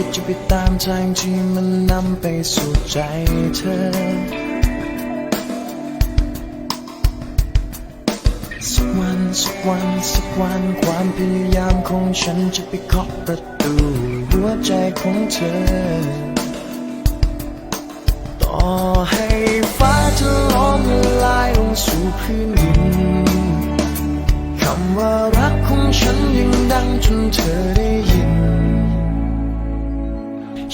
ก็จะไปตามทางที่มันนำไปสู่ใจเธอ สักวันสักวันสักวันความพยายามของฉันจะไปเคาะประตูหัวใจของเธอ ต่อให้ฟ้าจะล้อมละลายลงสู่พื้นดินคำว่ารักของฉันยังดังจนเธอได้ยิน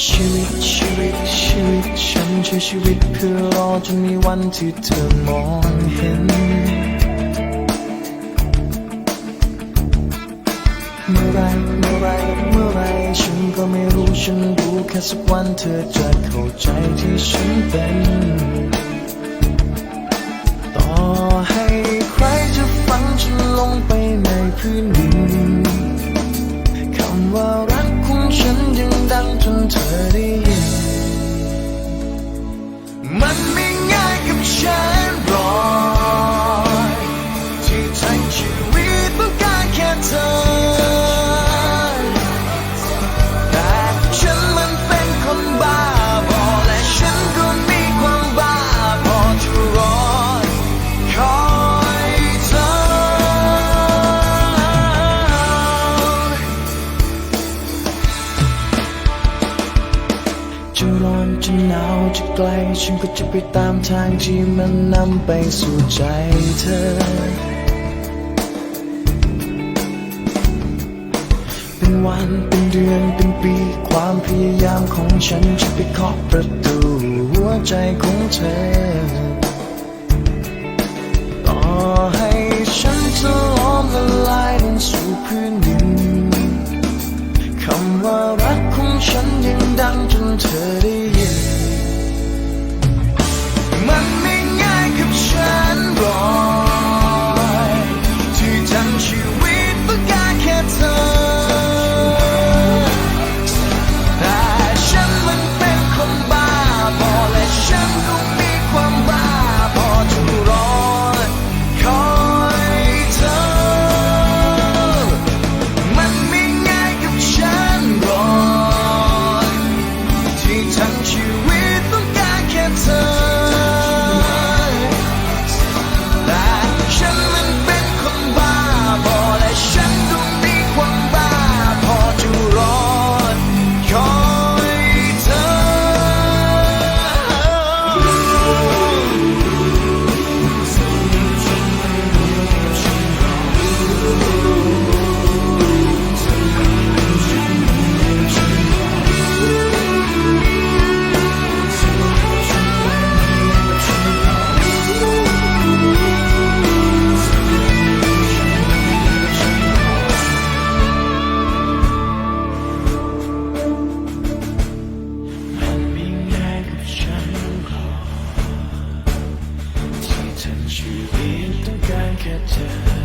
ชีวิตชีวิตชีวิตฉันใช้ชีวิตเพื่อรอจนมีวันที่เธอมองเห็น เมื่อไรเมื่อไรเมื่อไรฉันก็ไม่รู้ฉันรู้แค่สักวันเธอจะเข้าใจที่ฉันเป็น ยังดัง ร้อนจะหนาวจะไกล ฉันก็จะไปตามทางที่มันนำไปสู่ใจเธอ เป็นวันเป็นเดือนเป็นปี ความพยายามของฉันจะไปเคาะประตูหัวใจของเธอ ต่อให้ฉันจะล้อมละลายลงสู่พื้นดิน you Je vais te conquérir.